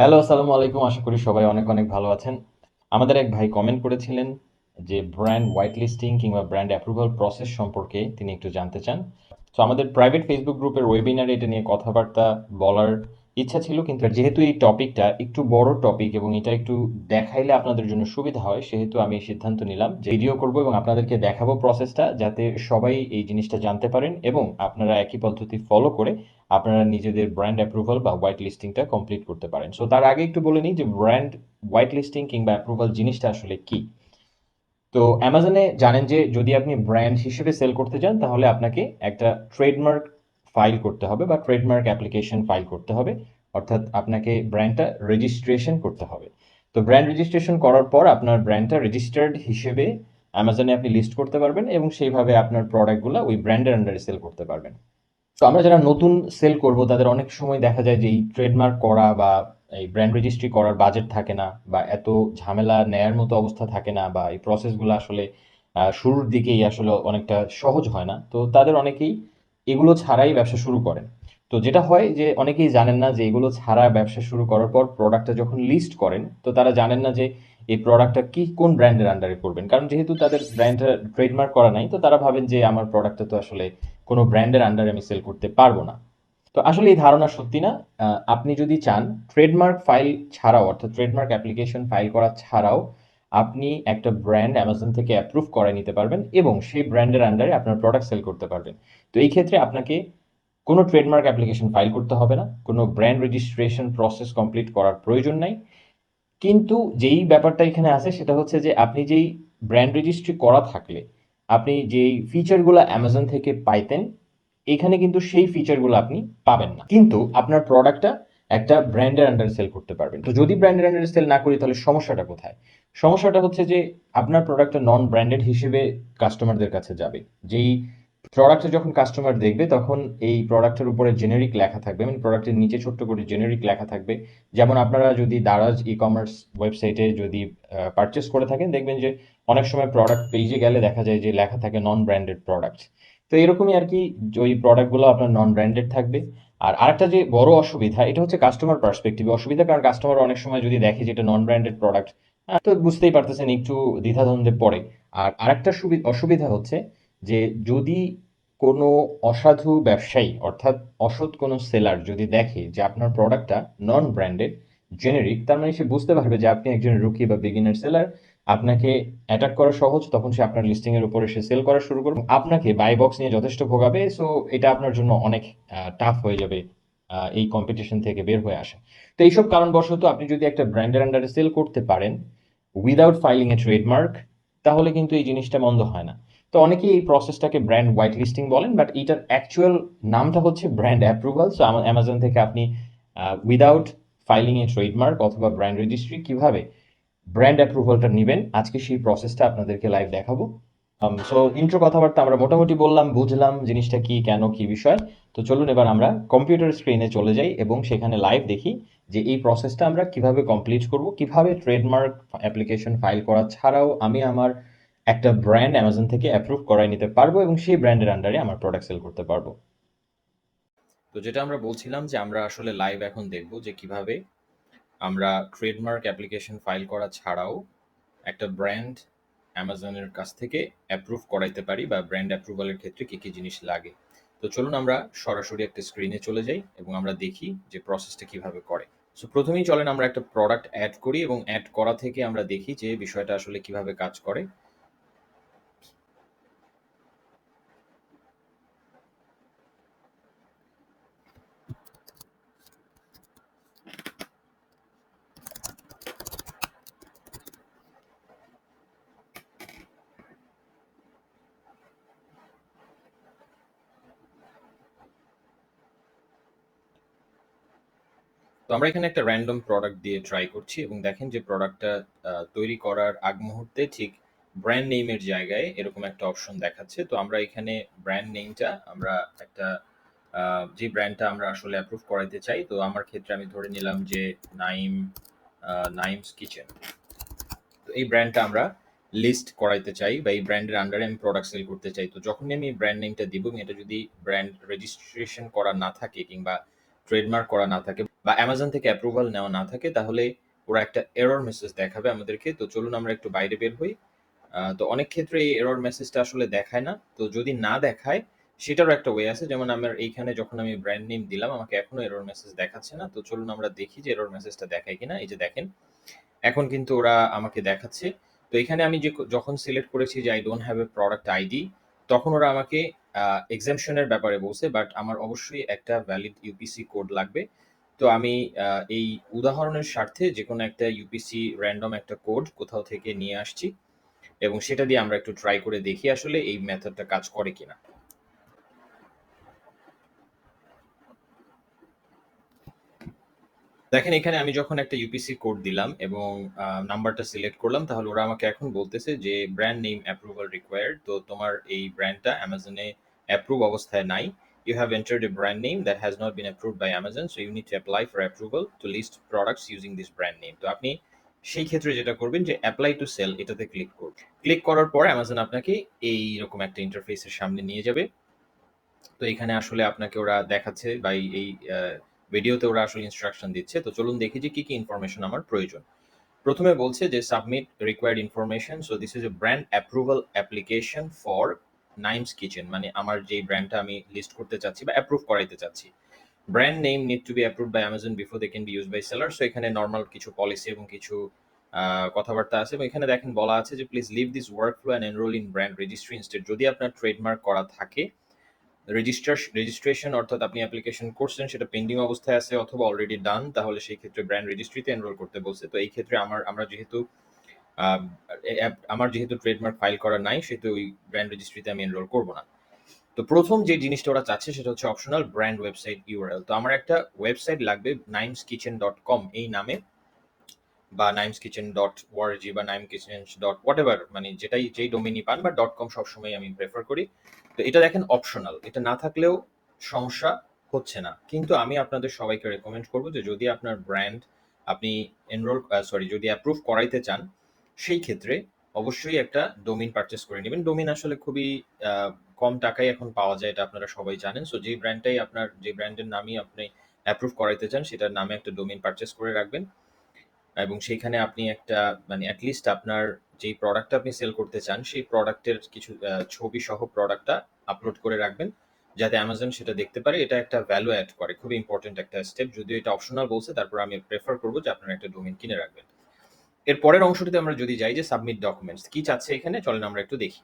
Hello আসসালামু আলাইকুম আশা করি সবাই অনেক অনেক ভালো আছেন। আমাদের এক ভাই কমেন্ট করেছিলেন যে ব্র্যান্ড হোয়াইট লিস্টিং কিংবা ব্র্যান্ড অ্যাপ্রুভাল প্রসেস সম্পর্কে তিনি একটু জানতে চান। তো আমাদের প্রাইভেট ফেসবুক গ্রুপের ওয়েবিনারে এটা নিয়ে কথাবার্তা বলার ইচ্ছা ছিল, কিন্তু যেহেতু এই টপিকটা একটু বড় টপিক এবং এটা একটু দেখাইলে আপনাদের জন্য সুবিধা হয়, সেহেতু আমি সিদ্ধান্ত নিলাম যে ভিডিও করব এবং আপনাদেরকে দেখাবো প্রসেসটা যাতে সবাই এই জিনিসটা জানতে পারেন এবং আপনারা একই পদ্ধতি ফলো করে আপনারা নিজেদের ব্র্যান্ড অ্যাপ্রুভাল বা হোয়াইট লিস্টিংটা কমপ্লিট করতে পারেন। সো তার আগে একটু বলে নিই যে ব্র্যান্ড হোয়াইট লিস্টিং কিংবা অ্যাপ্রুভাল জিনিসটা আসলে কি? তো অ্যামাজনে জানেন যে যদি আপনি ব্র্যান্ড হিসেবে সেল করতে চান তাহলে আপনাকে একটা ট্রেডমার্ক ফাইল করতে হবে বা ট্রেডমার্ক অ্যাপ্লিকেশন ফাইল করতে হবে। অর্থাৎ আপনাকে ব্র্যান্ডটা রেজিস্ট্রেশন করতে হবে। তো ব্র্যান্ড রেজিস্ট্রেশন করার পর আপনার ব্র্যান্ডটা রেজিস্টার্ড হিসেবে অ্যামাজনে আপনি লিস্ট করতে পারবেন এবং সেইভাবে আপনার প্রোডাক্টগুলো ওই ব্র্যান্ডের আন্ডারে সেল করতে পারবেন। তো আমরা যারা নতুন সেল করব, তাদের অনেক সময় দেখা যায় যে এই ট্রেডমার্ক করা বা এই ব্র্যান্ড রেজিস্ট্রি করার বাজেট থাকে না বা এত ঝামেলা নেয়ার মতো অবস্থা থাকে না বা এই প্রসেসগুলো আসলে শুরুর দিকেই আসলে অনেকটা সহজ হয় না। তো তাদের অনেকেই এগুলো ছাড়াই ব্যবসা শুরু করেন। তো যেটা হয় যে অনেকেই জানেন না যে এগুলো ছাড়া ব্যবসা শুরু করার পর প্রোডাক্টটা যখন লিস্ট করেন, তো তারা জানেন না যে এই প্রোডাক্টটা কি, কোন ব্র্যান্ডের আন্ডারে করবেন কারণ যেহেতু তাদের ব্র্যান্ডটা ট্রেডমার্ক করা নাই, তো তারা ভাবেন যে আমার প্রোডাক্টটা তো আসলে কোনো ব্র্যান্ডের আন্ডারে আমি সেল করতে পারব না। তো আসলে এই ধারণা সত্যি না। আপনি যদি চান ট্রেডমার্ক ফাইল ছাড়াও, অর্থাৎ ট্রেডমার্ক অ্যাপ্লিকেশন ফাইল করা ছাড়াও আপনি একটা ব্র্যান্ড অ্যামাজন থেকে অ্যাপ্রুভ করে নিতে পারবেন এবং সেই ব্র্যান্ডের আন্ডারে আপনার প্রোডাক্ট সেল করতে পারবেন। তো এই ক্ষেত্রে আপনাকে কোনো ট্রেডমার্ক অ্যাপ্লিকেশন ফাইল করতে হবে না। কোনো ব্র্যান্ড রেজিস্ট্রেশন প্রসেস কমপ্লিট করার প্রয়োজন নাই। কিন্তু যেই ব্যাপারটা এখানে আছে, সেটা হচ্ছে যে আপনি যেই ব্র্যান্ড রেজিস্ট্রি করা থাকলে আপনি যেই ফিচারগুলো অ্যামাজন থেকে পাইতেন, এখানে কিন্তু সেই ফিচারগুলো আপনি পাবেন না। কিন্তু আপনার প্রোডাক্টটা একটা ব্র্যান্ডের আন্ডার সেল করতে পারবেন। তো যদি ব্র্যান্ডের আন্ডার সেল না করি, তাহলে সমস্যাটা কোথায়? সমস্যাটা হচ্ছে যে, আপনার প্রোডাক্টটা নন ব্র্যান্ডেড হিসেবে কাস্টমারদের কাছে যাবে। যেই প্রোডাক্টটা যখন কাস্টমার দেখবে, তখন এই প্রোডাক্টের উপরে জেনেরিক লেখা থাকবে। মানে প্রোডাক্টের নিচে ছোট্ট করে জেনেরিক লেখা থাকবে। যেমন আপনারা যদি দারাজ ই কমার্স ওয়েবসাইটে যদি পারচেস করে থাকেন, দেখবেন যে অনেক সময় প্রোডাক্ট পেজে গেলে দেখা যায় যে লেখা থাকে নন ব্র্যান্ডেড প্রোডাক্ট তো এরকমই আর কি ওই প্রোডাক্টগুলো আপনার নন ব্র্যান্ডেড থাকবে। আর আরেকটা যে বড় অসুবিধা, এটা হচ্ছে কাস্টমার পার্সপেক্টিভে অসুবিধা, কারণ কাস্টমার অনেক সময় যদি দেখে যে এটা নন ব্র্যান্ডেড প্রোডাক্ট তো বুঝতেই পারতেছেন একটু দ্বিধাদ্বন্দ্বে পড়ে। আর আরেকটা সুবি- অসুবিধা হচ্ছে যে যদি কোনো অসাধু ব্যবসায়ী, অর্থাৎ অসৎ কোনো সেলার যদি দেখে যে আপনার প্রোডাক্টটা নন ব্র্যান্ডেড জেনেরিক তার মানে সে বুঝতে পারবে যে আপনি একজন রুকি বা বিগিনার সেলার আপনাকে অ্যাটাক করা সহজ, তখন সে আপনার লিস্টিং এর উপরে সে সেল করা শুরু করবে। আপনাকে বাই বক্স নিয়ে যথেষ্ট ভোগাবে সো এটা আপনার জন্য অনেক টাফ হয়ে যাবে এই কম্পিটিশন থেকে বের হয়ে আসা। তো এইসব কারণবশত আপনি যদি একটা ব্র্যান্ডের আন্ডারে সেল করতে পারেন উইদাউট ফাইলিং এ ট্রেডমার্ক তাহলে কিন্তু এই জিনিসটা মন্দ হয় না। তো অনেকেই এই প্রসেসটাকে ব্র্যান্ড হোয়াইট লিস্টিং বলেন বাট এটার অ্যাকচুয়াল নামটা হচ্ছে ব্র্যান্ড অ্যাপ্রুভাল সো অ্যামাজন থেকে আপনি উইদাউট ফাইলিং এ ট্রেডমার্ক অথবা ব্র্যান্ড রেজিস্ট্রি কীভাবে ব্র্যান্ড অ্যাপ্রুভালটা নেবেন? আজকে সেই প্রসেসটা আপনাদেরকে লাইভ দেখাবো। সো ইন্ট্রো কথাবার্তা আমরা মোটামুটি বললাম, বুঝলাম জিনিসটা কি, কেন, কি বিষয়। তো চলুন এবার আমরা কম্পিউটার স্ক্রিনে চলে যাই এবং সেখানে লাইভ দেখি যে এই প্রসেসটা আমরা কীভাবে কমপ্লিট করব, কীভাবে ট্রেডমার্ক অ্যাপ্লিকেশন ফাইল করা ছাড়াও আমি আমার একটা ব্র্যান্ড অ্যামাজন থেকে অ্যাপ্রুভ করাই নিতে পারব এবং সেই ব্র্যান্ডের আন্ডারে আমার প্রোডাক্ট সেল করতে পারব। তো যেটা আমরা বলছিলাম যে আমরা আসলে লাইভ এখন দেখব যে কীভাবে আমরা ট্রেডমার্ক অ্যাপ্লিকেশন ফাইল করা ছাড়াও একটা ব্র্যান্ড অ্যামাজনের কাছ থেকে অ্যাপ্রুভ করাইতে পারি বা ব্র্যান্ড অ্যাপ্রুভালের ক্ষেত্রে কী কী জিনিস লাগে। তো চলুন আমরা সরাসরি একটা স্ক্রিনে চলে যাই এবং আমরা দেখি যে প্রসেসটা কীভাবে করে। সো প্রথমেই চলেন আমরা একটা প্রোডাক্ট অ্যাড করি এবং অ্যাড করা থেকে আমরা দেখি যে বিষয়টা আসলে কীভাবে কাজ করে। তো আমরা এখানে একটা র্যান্ডম প্রোডাক্ট দিয়ে ট্রাই করছি এবং দেখেন যে প্রোডাক্টটা তৈরি করার আগ মুহূর্তে ঠিক ব্র্যান্ড নেইমের জায়গায় এরকম একটা অপশন দেখাচ্ছে। তো আমরা এখানে ব্র্যান্ড নেমটা আমরা একটা যে ব্র্যান্ডটা আমরা আসলে অ্যাপ্রুভ করাইতে চাই, তো আমার ক্ষেত্রে আমি ধরে নিলাম যে নাইম নাইমস কিচেন তো এই ব্র্যান্ডটা আমরা লিস্ট করাইতে চাই বা এই ব্র্যান্ডের আন্ডারে আমি প্রোডাক্ট সেল করতে চাই। তো যখনই আমি ব্র্যান্ড নেমটা দিব এটা যদি ব্র্যান্ড রেজিস্ট্রেশন করা না থাকে কিংবা ট্রেডমার্ক করা না থাকে বা অ্যামাজন থেকে অ্যাপ্রুভাল নেওয়া না থাকে, তাহলে ওরা একটা এরর মেসেজ দেখাবে আমাদেরকে। তো চলুন আমরা একটু বাইরে বের হই। তো অনেক ক্ষেত্রে এই এরর মেসেজটা আসলে দেখায় না। তো যদি না দেখায়, সেটারও একটা ওয়ে আছে। যেমন আমার এইখানে যখন আমি ব্র্যান্ড নেম দিলাম, আমাকে এখনও এরর মেসেজ দেখাচ্ছে না। তো চলুন আমরা দেখি যে এরর মেসেজটা দেখায় কিনা। এই যে দেখেন, এখন কিন্তু ওরা আমাকে দেখাচ্ছে। তো এখানে আমি যে যখন সিলেক্ট করেছি যে I don't have a product ID তখন ওরা আমাকে এক্সামশনের ব্যাপারে বলছে। বাট আমার অবশ্যই একটা ভ্যালিড ইউপিসি কোড লাগবে। তো আমি এই উদাহরণের স্বার্থে যে কোনো একটা ইউপিসি র্যান্ডম একটা কোড কোথাও থেকে নিয়ে আসছি এবং সেটা দিয়ে আমরা একটু ট্রাই করে দেখি আসলে এই মেথডটা কাজ করে কিনা। দেখেন, এখানে আমি যখন একটা ইউপিসি কোড দিলাম এবং নাম্বারটা সিলেক্ট করলাম, তাহলে ওরা আমাকে এখন বলতেছে যে ব্র্যান্ড নেম অ্যাপ্রুভাল রিকোয়ার্ড তো তোমার এই ব্র্যান্ডটা অ্যামাজনে অ্যাপ্রুভ অবস্থায় নাই। You have entered a brand name that has not been approved by Amazon, so you need to apply for approval to list products using this brand name. তো আপনি সেই ক্ষেত্রে যেটা করবেন যে অ্যাপ্লাই টু সেল এটাতে ক্লিক করবেন click করার পর অ্যামাজন আপনাকে এই রকম একটা ইন্টারফেসের সামনে নিয়ে যাবে। তো এখানে আসলে আপনাকে ওরা দেখাচ্ছে বা এই ভিডিওতে ওরা আসলে ইনস্ট্রাকশন দিচ্ছে। তো চলুন দেখি যে কি কি ইনফরমেশন আমার প্রয়োজন। প্রথমে বলছে যে submit required information so this is a brand approval application for Naim's kitchen মানে আমার যে ব্র্যান্ডটা আমি লিস্ট করতে চাচ্ছি বা অ্যাপ্রুভ করাইতে চাচ্ছি। Brand name need to be approve by Amazon before they can be use by seller so এখানে নর্মাল কিছু পলিসি এবং কিছু কথাবার্তা আছে এবং এখানে দেখেন বলা আছে যে please leave this workflow and enroll in brand registry instead যদি আপনার ট্রেডমার্ক করা থাকে রেজিস্টার রেজিস্ট্রেশন অর্থাৎ আপনি অ্যাপ্লিকেশন করছেন, সেটা পেন্ডিং অবস্থায় আছে অথবা অলরেডি ডান তাহলে সেই ক্ষেত্রে ব্র্যান্ড রেজিস্ট্রিতে এনরোল করতে বলছে। তো এই ক্ষেত্রে আমার, আমরা যেহেতু আমার যেহেতু ট্রেডমার্ক ফাইল করা নাই, সেহেতু ওই ব্র্যান্ড রেজিস্ট্রিতে আমি এনরোল করব না। তো প্রথম যে জিনিসটা ওরা চাচ্ছে, সেটা হচ্ছে অপশনাল ব্র্যান্ড ওয়েবসাইট ইউআরএল তো আমার একটা ওয়েবসাইট লাগবে নাইমস কিচেন ডট কম এই নামে, বা নাইমস কিচেন ডট ওয়ারজি বা Naim kitchen dot whatever মানে যেটাই, যেই ডোমিনি পান, বা ডট কম সবসময় আমি প্রেফার করি। তো এটা দেখেন অপশনাল এটা না থাকলেও সমস্যা হচ্ছে না। কিন্তু আমি আপনাদের সবাইকে রেকমেন্ড করব যে যদি আপনার ব্র্যান্ড আপনি এনরোল সরি যদি অ্যাপ্রুভ করাইতে চান সেই ক্ষেত্রে অবশ্যই একটা ডোমিন পারচেস করে নেবেন। ডোমিন আসলে খুবই কম টাকায় এখন পাওয়া যায়, এটা আপনারা সবাই জানেন। সো যে ব্র্যান্ডটাই আপনার, যে ব্র্যান্ডের নামই আপনি অ্যাপ্রুভ করাইতে চান, সেটার নামে একটা ডোমিন পারচেস করে রাখবেন। এবং সেইখানে আপনি একটা মানে অ্যাটলিস্ট আপনার যেই প্রোডাক্টটা আপনি সেল করতে চান, সেই প্রোডাক্টের কিছু ছবি সহ প্রোডাক্টটা আপলোড করে রাখবেন। যাতে অ্যামাজন সেটা দেখতে পারে। এটা একটা ভ্যালু অ্যাড করে। খুবই ইম্পর্টেন্ট একটা স্টেপ যদিও এটা অপশনাল বলছে, তারপর আমি প্রেফার করব যে আপনারা একটা ডোমেন কিনে রাখবেন। এর পরের অংশটিতে আমরা যদি যাই যে সাবমিট ডকুমেন্টস কি চাচ্ছে এখানে? চলেন আমরা একটু দেখি।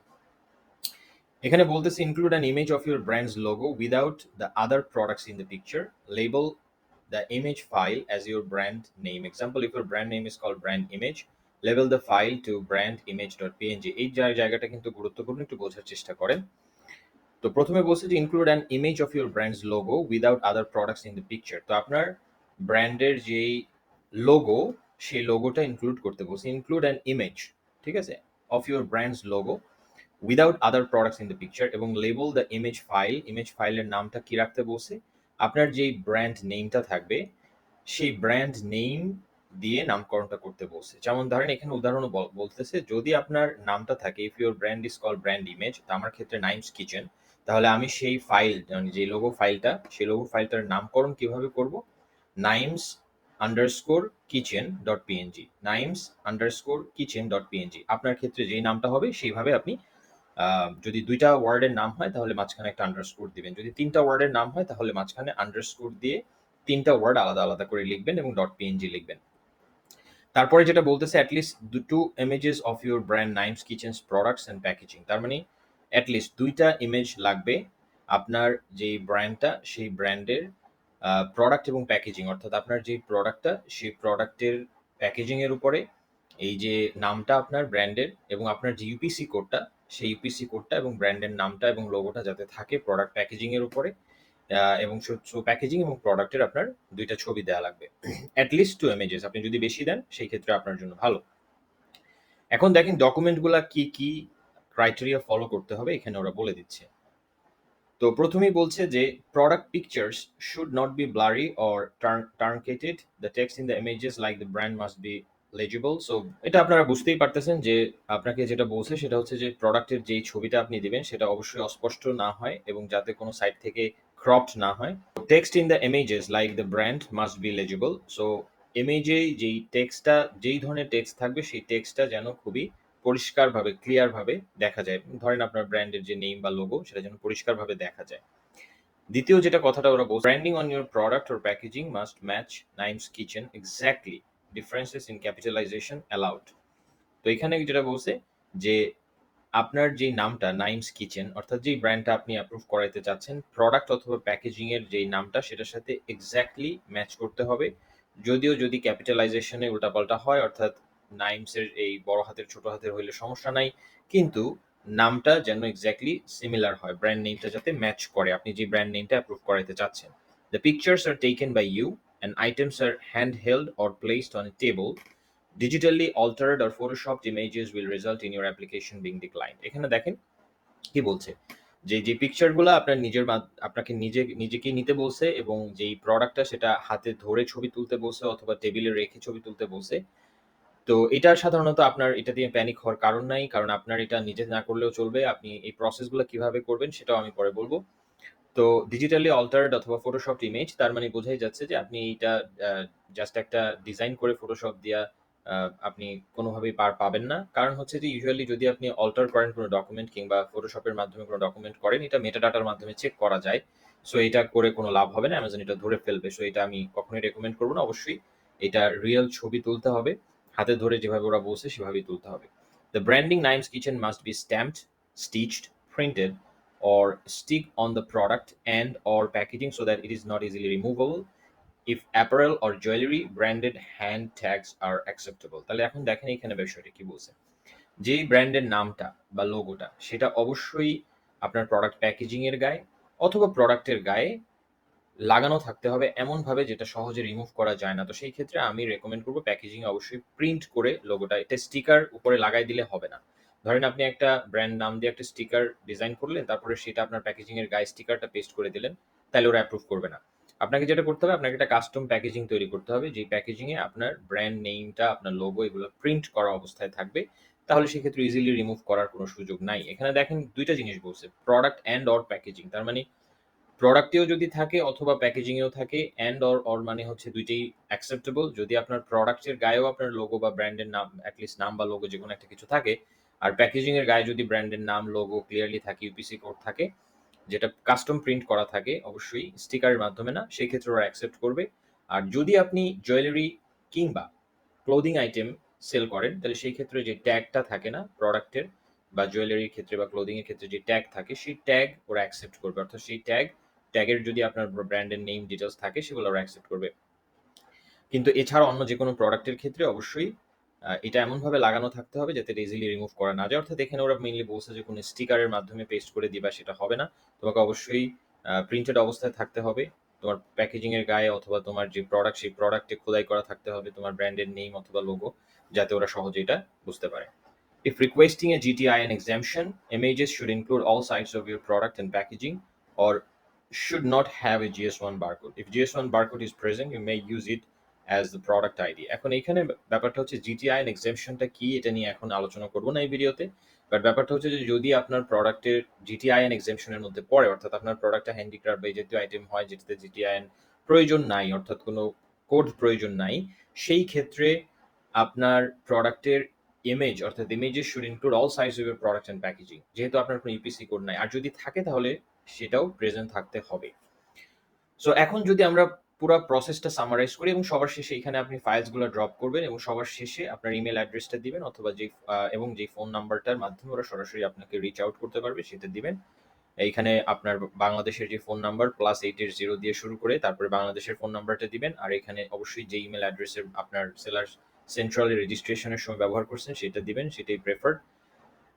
এখানে বলতেছে include an image of your brand's logo without the other products in the picture label the image file as your brand name. Example, if your brand name is called brand image, label the file to brand image.png. এই জায়- জায়গাটা কিন্তু গুরুত্বপূর্ণ একটু বোঝার চেষ্টা করেন। তো প্রথমে বলছে যে include an image of your brand's logo without other products in the picture তো আপনার ব্র্যান্ডের যেই লোগো সেই লোগোটা ইনক্লুড করতে বলছে ইনক্লুড অ্যান ইমেজ ঠিক আছে of your brand's logo without other products in the picture এবং label the image file image ফাইলের নামটা কি রাখতে বলছে? আপনার যেই ব্র্যান্ড নেমটা থাকবে, সেই ব্র্যান্ড নেম দিয়ে নামকরণটা করতে বলছে। যেমন ধরেন এখানে উদাহরণ বলতেছে, যদি আপনার নামটা থাকে if your brand is call brand image তো আমার ক্ষেত্রে নাইমস কিচেন তাহলে আমি সেই ফাইল মানে যে লোগো ফাইলটা সেই লোগো ফাইলটার নামকরণ কীভাবে করব? Naim's underscore kitchen dot PNG Naim's underscore kitchen dot PNG আপনার ক্ষেত্রে যেই নামটা হবে, সেইভাবে আপনি যদি দুইটা ওয়ার্ডের নাম হয়, তাহলে মাঝখানে একটা আন্ডারস্কোর দিবেন। যদি তিনটা ওয়ার্ডের নাম হয়, তাহলে মাঝখানে আন্ডারস্কোর দিয়ে তিনটা ওয়ার্ড আলাদা আলাদা করে লিখবেন এবং ডট পিএনজি লিখবেন। তারপরে যেটা বলতেছে অ্যাটলিস্ট দুটো images of your brand Naim's kitchens products and packaging তার মানে অ্যাটলিস্ট দুইটা ইমেজ লাগবে। আপনার যে ব্র্যান্ডটা সেই ব্র্যান্ডের প্রোডাক্ট এবং প্যাকেজিং অর্থাৎ আপনার যে প্রোডাক্টটা সেই প্রোডাক্টের প্যাকেজিং এর উপরে এই যে নামটা আপনার ব্র্যান্ডের এবং আপনার যে ইউপিসি কোডটা সেই ইউপিসি কোডটা এবং ব্র্যান্ডের নামটা এবং লোগোটা যাতে থাকে প্রোডাক্ট প্যাকেজিং এর উপরে এবং প্যাকেজিং এবং প্রোডাক্টের আপনার দুইটা ছবি দেওয়া লাগবে। অ্যাটলিস্ট টু ইমেজেস আপনি যদি বেশি দেন, সেই ক্ষেত্রে আপনার জন্য ভালো। এখন দেখেন ডকুমেন্টগুলা কি কি ক্রাইটেরিয়া ফলো করতে হবে, এখানে ওরা বলে দিচ্ছে। তো প্রথমেই বলছে যে product pictures should not be blurry or truncated the text in the images like the brand must be legible so এটা আপনারা বুঝতেই পারতেছেন যে, আপনাকে যেটা বলছে সেটা হচ্ছে যে প্রোডাক্টের যেই ছবিটা আপনি দিবেন সেটা অবশ্যই অস্পষ্ট না হয় এবং যাতে কোনো সাইট থেকে ক্রপড না হয়। Text in the images like the brand must be legible. So ইমেজে যেই টেক্সটটা যেই ধরনের টেক্সট থাকবে সেই টেক্সটটা যেন খুবই পরিষ্কারভাবে ক্লিয়ারভাবে দেখা যায়। ধরেন আপনার ব্র্যান্ডের যে নেম বা লোগো সেটা যেন পরিষ্কারভাবে দেখা যায়। দ্বিতীয় যেটা কথাটা ওরা বলছে branding on your product or packaging must match Naim's kitchen exactly differences in capitalization allowed তো এখানে যেটা বলছে, যে আপনার যে নামটা নাইমস কিচেন অর্থাৎ যেই ব্র্যান্ডটা আপনি অ্যাপ্রুভ করাইতে চাচ্ছেন প্রোডাক্ট অথবা প্যাকেজিং এর যেই নামটা, সেটার সাথে এক্স্যাক্টলি ম্যাচ করতে হবে। যদিও যদি ক্যাপিটালাইজেশনে উল্টাপাল্টা হয়, অর্থাৎ নাইমসের এই বড় হাতের ছোট হাতের হইলে সমস্যা নাই। কিন্তু নামটা যেন এক্স্যাক্টলি সিমিলার হয়। ব্র্যান্ড নেমটা যাতে ম্যাচ করে। আপনি যে ব্র্যান্ড নেমটা অ্যাপ্রুভ করাইতে চাচ্ছেন। The pictures are taken by you and items are hand held or placed on a table digitally altered or photoshopped images will result in your application being declined এখানে দেখেন কি বলছে? যে যে পিকচারগুলো আপনার নিজের আপনাকে নিজে, নিজেকেই নিতে বলছে এবং যেই প্রোডাক্টটা সেটা হাতে ধরে ছবি তুলতে বলছে অথবা টেবিলে রেখে ছবি তুলতে বলছে তো এটা সাধারণত আপনার, এটা দিয়ে প্যানিক হওয়ার কারণ নাই, কারণ আপনার এটা নিজে না করলেও চলবে। আপনি এই প্রসেসগুলো কীভাবে করবেন সেটাও আমি পরে বলব। তো ডিজিটালি অল্টার্ড অথবা ফটোশপ ইমেজ তার মানে বোঝাই যাচ্ছে যে আপনি এটা জাস্ট একটা ডিজাইন করে ফটোশপ দিয়া আপনি কোনোভাবেই পার পাবেন না। কারণ হচ্ছে যে ইউজুয়ালি যদি আপনি অল্টার করেন কোনো ডকুমেন্ট কিংবা ফটোশপের মাধ্যমে কোনো ডকুমেন্ট করেন, এটা মেটাডাটার মাধ্যমে চেক করা যায়। সো এটা করে কোনো লাভ হবে না অ্যামাজন এটা ধরে ফেলবে। সো এটা আমি কখনোই রেকমেন্ড করব না। অবশ্যই এটা রিয়েল ছবি তুলতে হবে। হাতে ধরে যেভাবে ওরা বলছে, সেভাবেই তুলতে হবে। The branding Naim's kitchen must be stamped stitched printed or stick on the product and or packaging so that it is not easily removable. If apparel or jewelry branded, hand tags are acceptable. তাহলে এখন দেখেন এখানে বিষয়টা কি বলছে। যেই ব্র্যান্ডের নামটা বা লোগোটা সেটা অবশ্যই আপনার প্রোডাক্ট প্যাকেজিং এর গায়ে অথবা প্রোডাক্টের গায়ে লাগানো থাকতে হবে এমন ভাবে যেটা সহজে রিমুভ করা যায় না। তো সেই ক্ষেত্রে আমি রেকমেন্ড করব প্যাকেজিং অবশ্যই প্রিন্ট করে লোগোটা এটা স্টিকার উপরে লাগাই দিলে হবে না। ধরেন আপনি একটা ব্র্যান্ড নাম দিয়ে একটা স্টিকার ডিজাইন করলেন, তারপরে সেটা আপনার প্যাকেজিং এর গায়ে স্টিকারটা পেস্ট করে দিলেন, তাহলে ওরা অ্যাপ্রুভ করবে না। আপনাকে যেটা করতে হবে, আপনাকে একটা কাস্টম প্যাকেজিং তৈরি করতে হবে যে প্যাকেজিং এ আপনার ব্র্যান্ড নেমটা আপনার লোগো এগুলো প্রিন্ট করা অবস্থায় থাকবে, তাহলে সেক্ষেত্রে ইজিলি রিমুভ করার কোনো সুযোগ নাই। এখানে দেখেন দুইটা জিনিস বলছে প্রোডাক্ট অ্যান্ড অর প্যাকেজিং তার মানে প্রোডাক্টেও যদি থাকে অথবা প্যাকেজিংয়েও থাকে অ্যান্ড অর অর মানে হচ্ছে দুইটাই অ্যাকসেপ্টেবল যদি আপনার প্রোডাক্টের গায়েও আপনার লোগো বা ব্র্যান্ডের নাম অ্যাটলিস্ট নাম বা লোগো যে কোনো একটা কিছু থাকে, আর প্যাকেজিংয়ের গায়ে যদি ব্র্যান্ডের নাম লোগো ক্লিয়ারলি থাকে ইউপিসি কোড থাকে, যেটা কাস্টম প্রিন্ট করা থাকে, অবশ্যই স্টিকারের মাধ্যমে না সেই ক্ষেত্রে ওরা অ্যাকসেপ্ট করবে। আর যদি আপনি জুয়েলারি কিংবা ক্লোদিং আইটেম সেল করেন, তাহলে সেই ক্ষেত্রে যে ট্যাগটা থাকে না প্রোডাক্টের বা জুয়েলারির ক্ষেত্রে বা ক্লোদিংয়ের ক্ষেত্রে যে ট্যাগ থাকে, সেই ট্যাগ ওরা অ্যাকসেপ্ট করবে। অর্থাৎ সেই ট্যাগ ট্যাগের যদি আপনার ব্র্যান্ডের নেম ডিটেলস থাকে সেগুলো ওরা অ্যাকসেপ্ট করবে। কিন্তু এছাড়া অন্য যে কোনো প্রোডাক্টের ক্ষেত্রে অবশ্যই এটা এমনভাবে লাগানো থাকতে হবে যাতে ইজিলি রিমুভ করা না যায়। অর্থাৎ এখানে ওরা মেইনলি বলছে যে কোনো স্টিকারের মাধ্যমে পেস্ট করে দিবা সেটা হবে না। তোমাকে অবশ্যই প্রিন্টেড অবস্থায় থাকতে হবে। তোমার প্যাকেজিং এর গায়ে অথবা তোমার যে প্রোডাক্ট সেই প্রোডাক্টে খোদাই করা থাকতে হবে তোমার ব্র্যান্ডের নেম অথবা লোগো যাতে ওরা সহজে এটা বুঝতে পারে। If requesting a GTIN exemption, images should include all sides of your product and packaging or should not have a GS1 barcode. If GS1 barcode is present, you may use it as the product ID. এখন এখানে ব্যাপারটা হচ্ছে জিটিআইএন এক্সেমশনটা কি এটা নিয়ে এখন আলোচনা করব না এই ভিডিওতে বাট ব্যাপারটা হচ্ছে যে যদি আপনার প্রোডাক্টের জিটিআইএন এক্সেমশনের মধ্যে পড়ে অর্থাৎ আপনার প্রোডাক্টটা হ্যান্ডিক্রাফট বা জাতীয় আইটেম হয় যেটাতে জিটিআইএন প্রয়োজন নাই অর্থাৎ কোনো কোড প্রয়োজন নাই সেই ক্ষেত্রে আপনার প্রোডাক্টের ইমেজ অর্থাৎ images should include all size of product and packaging যেহেতু আপনার কোনো ইপিসি কোড নাই আর যদি থাকে তাহলে সেটাও প্রেজেন্ট থাকতে হবে। সো এখন যদি আমরা পুরো প্রসেসটা সামারাইজ করি এবং সবার শেষে এখানে আপনি ফাইলসগুলো ড্রপ করবেন এবং সবার শেষে আপনার ইমেল অ্যাড্রেসটা দিবেন অথবা যে এবং যে ফোন নাম্বারটার মাধ্যমে ওরা সরাসরি আপনাকে রিচ আউট করতে পারবে, সেটা দিবেন। এইখানে আপনার বাংলাদেশের যে phone number plus eight eight zero দিয়ে শুরু করে তারপরে বাংলাদেশের ফোন নাম্বারটা দিবেন আর এখানে অবশ্যই যে ইমেল অ্যাড্রেসে আপনার সেলার সেন্ট্রালি রেজিস্ট্রেশনের সময় ব্যবহার করছেন সেটা দিবেন, সেটাই প্রেফার্ড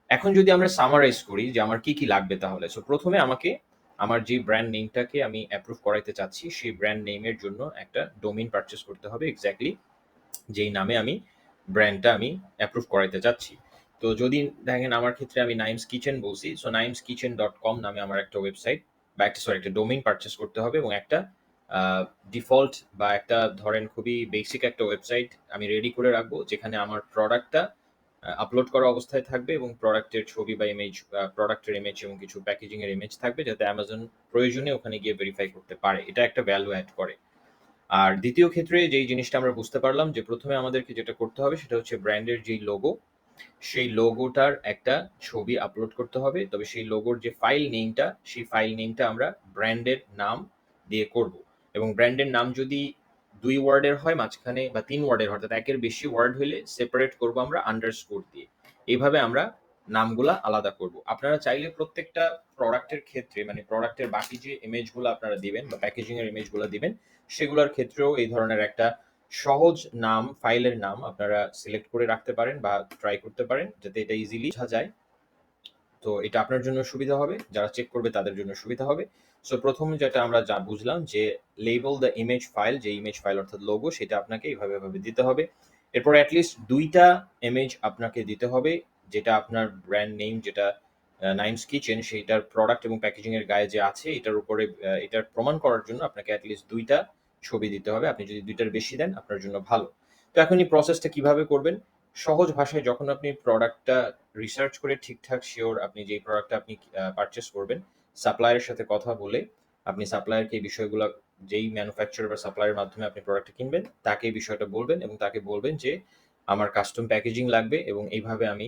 এখন যদি আমরা সামারাইজ করি যে আমার কি কি লাগবে তাহলে সো প্রথমে আমাকে আমার যে ব্র্যান্ড নেমটাকে আমি অ্যাপ্রুভ করাইতে চাচ্ছি, সেই ব্র্যান্ড নেমের জন্য একটা ডোমিন পারচেস করতে হবে এক্স্যাক্টলি যেই নামে আমি ব্র্যান্ডটা আমি অ্যাপ্রুভ করাইতে চাচ্ছি। তো যদি দেখেন আমার ক্ষেত্রে আমি নাইমস কিচেন বলছি so Naim's kitchen dot com নামে আমার একটা ওয়েবসাইট বা একটা সরি একটা ডোমিন পারচেস করতে হবে এবং একটা ডিফল্ট বা একটা ধরেন খুবই বেসিক একটা ওয়েবসাইট আমি রেডি করে রাখব, যেখানে আমার প্রোডাক্টটা আপলোড করা অবস্থায় থাকবে এবং প্রোডাক্টের ছবি বা ইমেজ প্রোডাক্টের ইমেজ এবং কিছু প্যাকেজিং এর ইমেজ থাকবে যাতে অ্যামাজন প্রয়োজনে ওখানে গিয়ে ভেরিফাই করতে পারে। এটা একটা ভ্যালু অ্যাড করে। আর দ্বিতীয় ক্ষেত্রে যেই জিনিসটা আমরা বুঝতে পারলাম যে প্রথমে আমাদেরকে যেটা করতে হবে সেটা হচ্ছে ব্র্যান্ডের যেই লোগো সেই লোগোটার একটা ছবি আপলোড করতে হবে। তবে সেই লোগোর যে ফাইল নেমটা সেই ফাইল নেমটা আমরা ব্র্যান্ডের নাম দিয়ে করব। এবং ব্র্যান্ডের নাম যদি দুই ওয়ার্ডের হয়, মাঝখানে বা তিন ওয়ার্ডের অর্থাৎ একের বেশি ওয়ার্ড হইলে সেপারেট করব আমরা আন্ডারস্কোর দিয়ে। এইভাবে আমরা নামগুলা আলাদা করব। আপনারা চাইলে প্রত্যেকটা প্রোডাক্টের ক্ষেত্রে মানে প্রোডাক্টের বাকি যে ইমেজগুলো আপনারা দিবেন বা প্যাকেজিং এর ইমেজগুলো দিবেন, সেগুলোর ক্ষেত্রেও এই ধরনের একটা সহজ নাম ফাইলের নাম আপনারা সিলেক্ট করে রাখতে পারেন বা ট্রাই করতে পারেন, যাতে এটা ইজিলি বোঝা যায়। তো এটা আপনার জন্য সুবিধা হবে, যারা চেক করবে তাদের জন্য সুবিধা হবে। সো প্রথম যেটা আমরা যা বুঝলাম যে লেবেল দ্য ইমেজ ফাইল যে ইমেজ ফাইল অর্থাৎ লোগো সেটা আপনাকে এইভাবে এভাবে দিতে হবে। এরপর অ্যাটলিস্ট দুইটা ইমেজ আপনাকে দিতে হবে, যেটা আপনার ব্র্যান্ড নেম যেটা নাইমস কিচেন সেইটার প্রোডাক্ট এবং প্যাকেজিং এর গায়ে যে আছে, এটার উপরে এটার প্রমাণ করার জন্য আপনাকে অ্যাটলিস্ট দুইটা ছবি দিতে হবে। আপনি যদি দুইটার বেশি দেন, আপনার জন্য ভালো। তো এখন এই প্রসেসটা কীভাবে করবেন? সহজ ভাষায় যখন আপনি প্রোডাক্টটা রিসার্চ করে ঠিকঠাক শিওর আপনি যেই প্রোডাক্টটা আপনি পারচেস করবেন সাপ্লায়ারের সাথে কথা বলে আপনি সাপ্লায়ারকে এই বিষয়গুলো, যেই ম্যানুফ্যাকচার বা সাপ্লায়ারের মাধ্যমে আপনি প্রোডাক্টটা কিনবেন, তাকে এই বিষয়টা বলবেন এবং তাকে বলবেন যে, আমার কাস্টম প্যাকেজিং লাগবে এবং এইভাবে আমি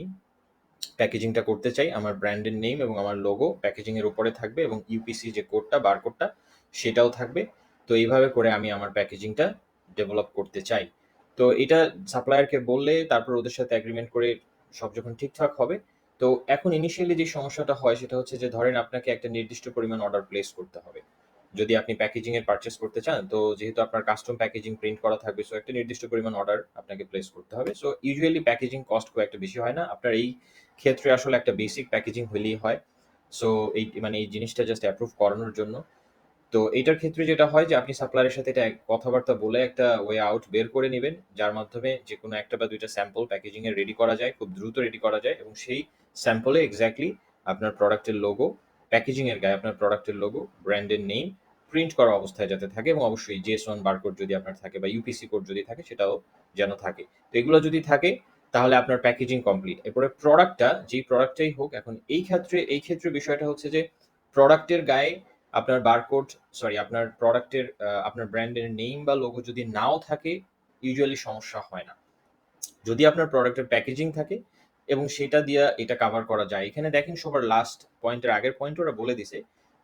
প্যাকেজিংটা করতে চাই। আমার ব্র্যান্ডের নেম এবং আমার লোগো প্যাকেজিং এর উপরে থাকবে এবং ইউপিসি যে কোডটা বারকোডটা সেটাও থাকবে। তো এইভাবে করে আমি আমার প্যাকেজিংটা ডেভেলপ করতে চাই। তো এটা সাপ্লায়ারকে বললে তারপর ওদের সাথে অ্যাগ্রিমেন্ট করে সব যখন ঠিকঠাক হবে তো এখন ইনিশিয়ালি যে সমস্যাটা হয় সেটা হচ্ছে যে ধরেন আপনাকে একটা নির্দিষ্ট পরিমাণ অর্ডার প্লেস করতে হবে। যদি আপনি প্যাকেজিং এর পারচেস করতে চান, তো যেহেতু আপনার কাস্টম প্যাকেজিং প্রিন্ট করা থাকবে সো একটা নির্দিষ্ট পরিমাণ অর্ডার আপনাকে প্লেস করতে হবে। সো ইউজুয়ালি প্যাকেজিং কস্ট খুব একটা বেশি হয় না। আপনার এই ক্ষেত্রে আসলে একটা বেসিক প্যাকেজিং হলেই হয়। সো এই মানে এই জিনিসটা জাস্ট অ্যাপ্রুভ করানোর জন্য। তো এটার ক্ষেত্রে যেটা হয় যে আপনি সাপ্লায়ারের সাথে এটা কথাবার্তা বলে একটা ওয়ে আউট বের করে নেবেন, যার মাধ্যমে যে কোনো একটা বা দুইটা স্যাম্পল প্যাকেজিং এর রেডি করা যায়, খুব দ্রুত রেডি করা যায় এবং সেই স্যাম্পলে এক্স্যাক্টলি আপনার প্রোডাক্টের লোগো প্যাকেজিং এর গায়ে আপনার প্রোডাক্টের লোগো ব্র্যান্ডের নেম প্রিন্ট করা অবস্থায় যাতে থাকে এবং অবশ্যই জিএস ওয়ান বারকোড যদি আপনার থাকে বা ইউপিসি কোড যদি থাকে সেটাও যেন থাকে। তো এগুলো যদি থাকে, তাহলে আপনার প্যাকেজিং কমপ্লিট এরপরে প্রোডাক্টটা যেই প্রোডাক্টটাই হোক, এখন এই ক্ষেত্রে এই ক্ষেত্রে বিষয়টা হচ্ছে যে প্রোডাক্টের গায়ে আপনার বারকোড সরি আপনার প্রোডাক্টের আপনার ব্র্যান্ডের নেম বা লোগো যদি নাও থাকে ইউজুয়ালি সমস্যা হয় না। যদি আপনার প্রোডাক্টের প্যাকেজিং থাকে এবং সেটা দিয়ে এটা কভার করা যায়। এখানে দেখেন সবার লাস্ট পয়েন্টের আগের পয়েন্ট ওরা বলে দিছে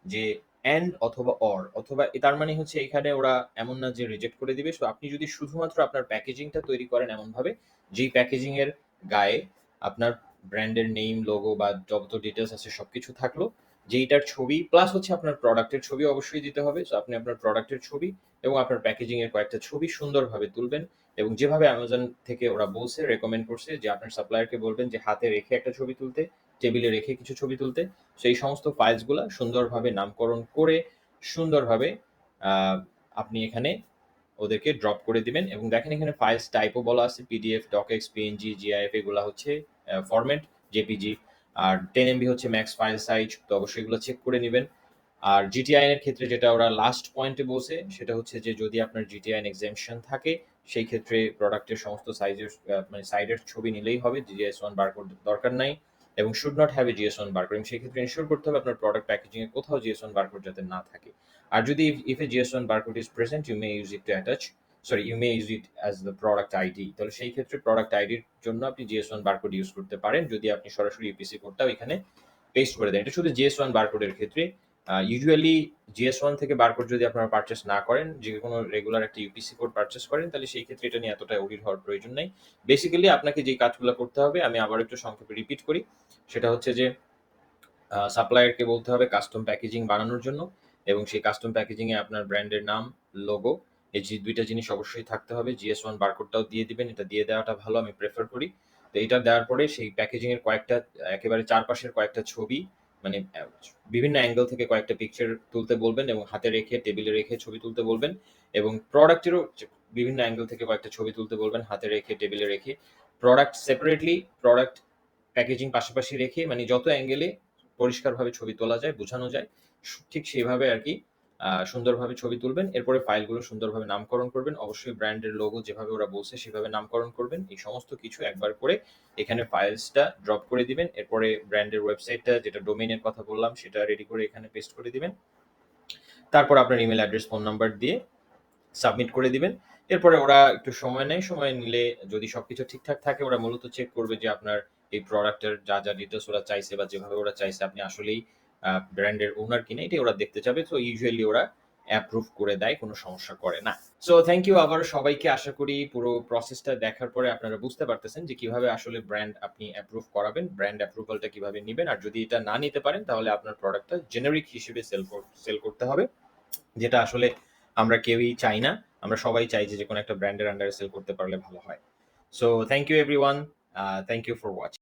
যে অ্যান্ড অথবা অর অথবা তার মানে হচ্ছে এখানে ওরা এমন না যে রিজেক্ট করে দিবে। সো আপনি যদি শুধুমাত্র আপনার প্যাকেজিংটা তৈরি করেন এমনভাবে, যেই প্যাকেজিং এর গায়ে আপনার ব্র্যান্ডের নেম লোগো বা যত ডিটেলস আছে সবকিছু থাকল, যেইটার ছবি প্লাস হচ্ছে আপনার প্রোডাক্টের ছবি অবশ্যই দিতে হবে। সো আপনি আপনার প্রোডাক্টের ছবি এবং আপনার প্যাকেজিং এর কয়েকটা ছবি সুন্দরভাবে তুলবেন। এবং যেভাবে অ্যামাজন থেকে ওরা বলছে রেকমেন্ড করছে যে আপনার সাপ্লায়ারকে বলবেন যে হাতে রেখে একটা ছবি তুলতে টেবিলে রেখে কিছু ছবি তুলতে। সেই সমস্ত ফাইলসগুলো সুন্দরভাবে নামকরণ করে সুন্দরভাবে আপনি এখানে ওদেরকে ড্রপ করে দিবেন। এবং দেখেন এখানে ফাইলস টাইপও বলা আছে পিডিএফ ডকেক্স পিএনজি জিআইএফ এগুলো হচ্ছে ফরম্যাট জেপিজি আর টেন এমবি হচ্ছে ম্যাক্স ফাইল সাইজ তো অবশ্যই এগুলো চেক করে নেবেন। আর জিটিআইএন এর ক্ষেত্রে যেটা ওরা লাস্ট পয়েন্টে বসে সেটা হচ্ছে যে যদি আপনার জিটিআইএন এক্সামশন থাকে সেই ক্ষেত্রে প্রোডাক্টের সমস্ত সাইজের মানে সাইডের ছবি নিলেই হবে জিএস ওয়ান বারকোড দরকার নাই এবং should not have a GS one barcode এবং সেই ক্ষেত্রে এনশিওর করতে হবে আপনার প্রোডাক্ট প্যাকেজিং এ কোথাও জিএস ওয়ান বারকোড যাতে না থাকে। আর যদি if a GS one barcode is present you may use it to attach sorry you may use it as the product ID তাহলে সেই ক্ষেত্রে প্রোডাক্ট আইডির জন্য আপনি জিএস ওয়ান বারকোড ইউজ করতে পারেন। যদি আপনি সরাসরি ইউপিসি কোডটাও এখানে পেস্ট করে দেন, এটা শুধু জিএস ওয়ান বারকোডের ক্ষেত্রে ইউজুয়ালি জিএস ওয়ান থেকে বারকোড যদি আপনারা পারচেস না করেন, যে কোনো রেগুলার একটা ইউপিসি কোড পারচেস করেন, তাহলে সেই ক্ষেত্রে এটা নিয়ে এতটা অডিট হওয়ার প্রয়োজন নেই। বেসিক্যালি আপনাকে যে কাজগুলো করতে হবে, আমি আবার একটু সংক্ষেপে রিপিট করি। সেটা হচ্ছে যে সাপ্লায়ারকে বলতে হবে কাস্টম প্যাকেজিং বানানোর জন্য এবং সেই কাস্টম প্যাকেজিং এ আপনার ব্র্যান্ডের নাম লোগো এই যে দুইটা জিনিস অবশ্যই থাকতে হবে। জিএস ওয়ান বারকোডটাও দিয়ে দিবেন, এটা দিয়ে দেওয়াটা ভালো, আমি প্রেফার করি। তো এটা দেওয়ার পরে সেই প্যাকেজিং এর কয়েকটা, একেবারে চারপাশের কয়েকটা ছবি মানে বিভিন্ন অ্যাঙ্গেল থেকে কয়েকটা পিকচার তুলতে বলবেন এবং হাতে রেখে টেবিলে রেখে ছবি তুলতে বলবেন এবং প্রোডাক্টেরও বিভিন্ন অ্যাঙ্গেল থেকে কয়েকটা ছবি তুলতে বলবেন, হাতে রেখে টেবিলে রেখে। প্রোডাক্ট সেপারেটলি প্রোডাক্ট প্যাকেজিং পাশাপাশি রেখে মানে যত অ্যাঙ্গেলে পরিষ্কারভাবে ছবি তোলা যায়, বোঝানো যায়, ঠিক সেইভাবে আর কি সুন্দরভাবে ছবি তুলবেন। এরপরে ফাইলগুলো সুন্দরভাবে নামকরণ করবেন। অবশ্যই ব্র্যান্ডের লোগো যেভাবে ওরা বলছে সেভাবে নামকরণ করবেন। এই সমস্ত কিছু একবার করে এখানে ফাইলসটা ড্রপ করে দিবেন। এরপরে ব্র্যান্ডের ওয়েবসাইটটা যেটা ডোমেইনের কথা বললাম সেটা রেডি করে এখানে পেস্ট করে দিবেন। তারপর আপনার ইমেল অ্যাড্রেস ফোন নাম্বার দিয়ে সাবমিট করে দিবেন। এরপরে ওরা একটু সময় নেয়। সময় নিলে যদি সবকিছু ঠিকঠাক থাকে, ওরা মূলত চেক করবে যে আপনার এই প্রোডাক্টের যা যা ডিটেলস ওরা চাইছে বা যেভাবে ওরা চাইছে, আপনি আসলেই ব্র্যান্ডের ওনার কিনা, এটাই ওরা দেখতে চাবে। তো ইউজুয়ালি ওরা অ্যাপ্রুভ করে দেয়, কোনো সমস্যা করে না। সো থ্যাংক ইউ আবার সবাইকে। আশা করি পুরো প্রসেসটা দেখার পরে আপনারা বুঝতে পারতেছেন যে কীভাবে আসলে ব্র্যান্ড আপনি অ্যাপ্রুভ করাবেন ব্র্যান্ড অ্যাপ্রুভালটা কীভাবে নেবেন। আর যদি এটা না নিতে পারেন, তাহলে আপনার প্রোডাক্টটা জেনারিক হিসেবে সেল সেল করতে হবে, যেটা আসলে আমরা কেউই চাই না। আমরা সবাই চাই যে কোনো একটা ব্র্যান্ডের আন্ডারে সেল করতে পারলে ভালো হয়। So thank you everyone thank you for watching